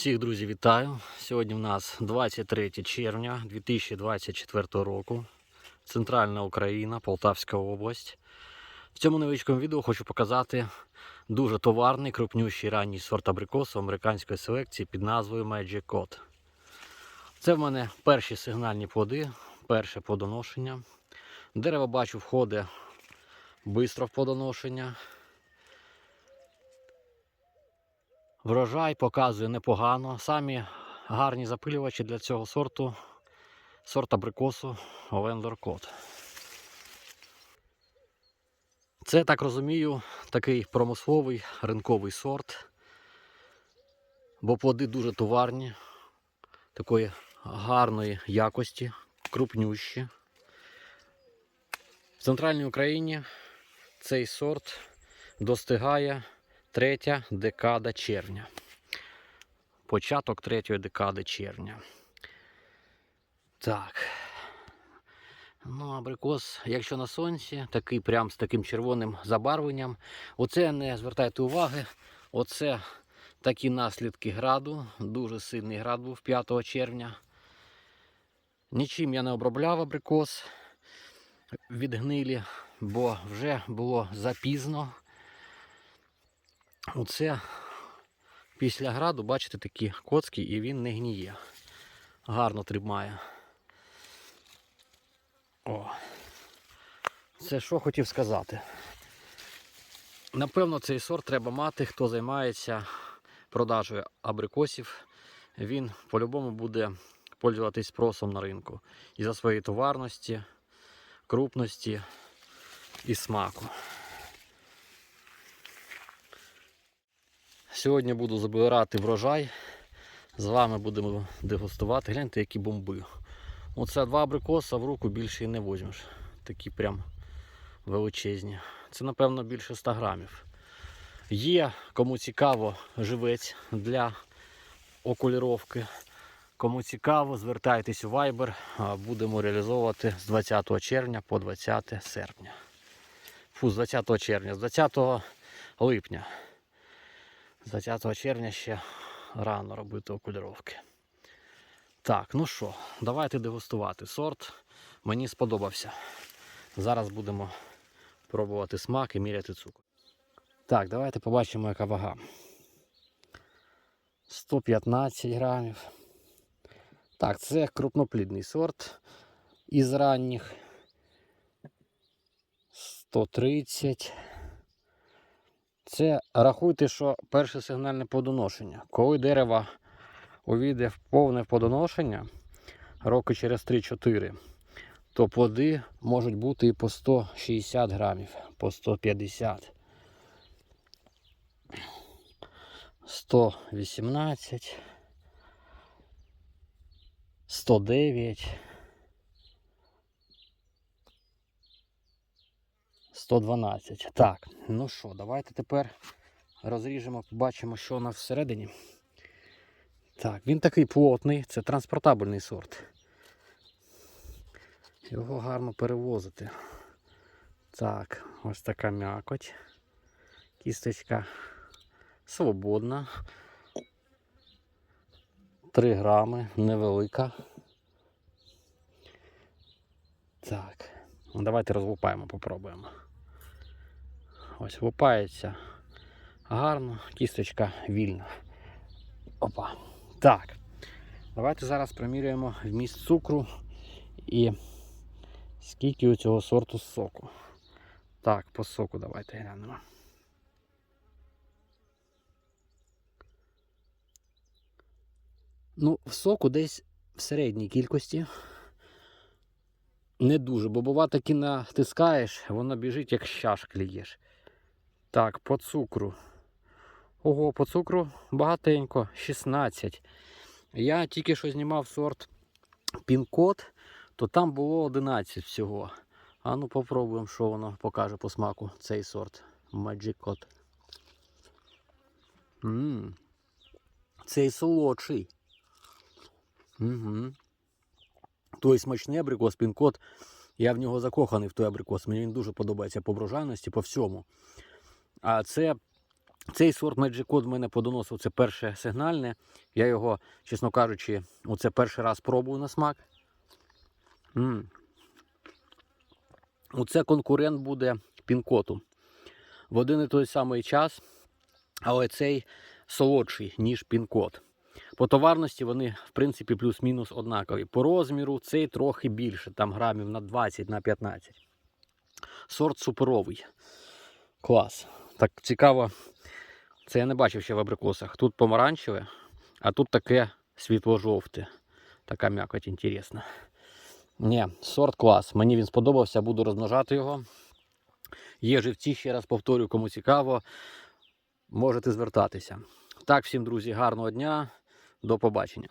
Всіх друзі, вітаю! Сьогодні в нас 23 червня 2024 року. Центральна Україна, Полтавська область. В цьому невеличкому відео хочу показати дуже товарний, крупнющий ранній сорт абрикосу американської селекції під назвою Magic Cod. Це в мене перші сигнальні плоди, перше плодоношення. Дерево бачу входить швидко в плодоношення. Врожай показує непогано. Самі гарні запилювачі для цього сорту сорт абрикосу Лендор Кот. Це, так розумію, такий промисловий ринковий сорт, бо плоди дуже товарні, такої гарної якості, крупнющі. В центральній Україні цей сорт достигає третя декада червня. Початок третьої декади червня. Так. Ну, абрикос, якщо на сонці, такий прям з таким червоним забарвленням. Оце не звертайте уваги. Оце такі наслідки граду. Дуже сильний град був 5 червня. Нічим я не обробляв абрикос від гнилі, бо вже було запізно. Оце після граду, бачите, такі коцки і він не гніє. Гарно тримає. О. Це що хотів сказати. Напевно, цей сорт треба мати, хто займається продажею абрикосів. Він по-любому буде пользуватись спросом на ринку. І за своєї товарності, крупності і смаку. Сьогодні буду забирати врожай. З вами будемо дегустувати. Гляньте, які бомби. Оце два абрикоса в руку більше і не візьмеш. Такі прям величезні. Це, напевно, більше 100 грамів. Є, кому цікаво, живець для окуліровки. Кому цікаво, звертайтесь у Viber. Будемо реалізовувати з 20 червня по 20 серпня. Фу, з 20 червня, з 20 липня. З 20 червня ще рано робити окуліровки. Так, ну що, давайте дегустувати. Сорт мені сподобався. Зараз будемо пробувати смак і міряти цукор. Так, давайте побачимо, яка вага. 115 грамів. Так, це крупноплідний сорт із ранніх. 130. Це рахуйте, що перше сигнальне плодоношення. Коли дерево увійде в повне плодоношення роки через 3-4, то плоди можуть бути і по 160 грамів, по 150. 118, 109, 112. Так, ну що, давайте тепер розріжемо, побачимо, що у нас всередині. Так, він такий плотний, це транспортабельний сорт. Його гарно перевозити. Так, ось така м'якоть. Кісточка свободна. 3 грами, невелика. Так, давайте розлупаємо, попробуємо. Ось лупається гарно, кісточка вільна. Опа. Так. Давайте зараз приміряємо вміст цукру і скільки у цього сорту соку. Так, по соку давайте глянемо. Ну, в соку десь в середній кількості. Не дуже, бо бува таки натискаєш, воно біжить, як щаш клієш. Так, по цукру. Ого, по цукру багатенько, 16. Я тільки що знімав сорт пін-код, то там було 11 всього. А ну попробуємо, що воно покаже по смаку цей сорт Magic Cod. Ммм. Цей солодший. Угу. Той смачний абрикос, пін-код. Я в нього закоханий в той абрикос. Мені він дуже подобається по врожайності, по всьому. А це Цей сорт Magic Code в мене подоносив, це перше сигнальне. Я його, чесно кажучи, оце перший раз пробую на смак. м Оце конкурент буде пінкоту. В один і той самий час, але цей солодший, ніж пінкот. По товарності вони, в принципі, плюс-мінус однакові. По розміру цей трохи більше, там грамів на 20 на 15. Сорт суперовий. Клас. Так цікаво. Це я не бачив ще в абрикосах. Тут помаранчеве, а тут таке світло-жовте. Така м'якоть інтересна. Ні, сорт клас. Мені він сподобався, буду розмножати його. Є живці, ще раз повторю, кому цікаво, можете звертатися. Так, всім, друзі, гарного дня. До побачення.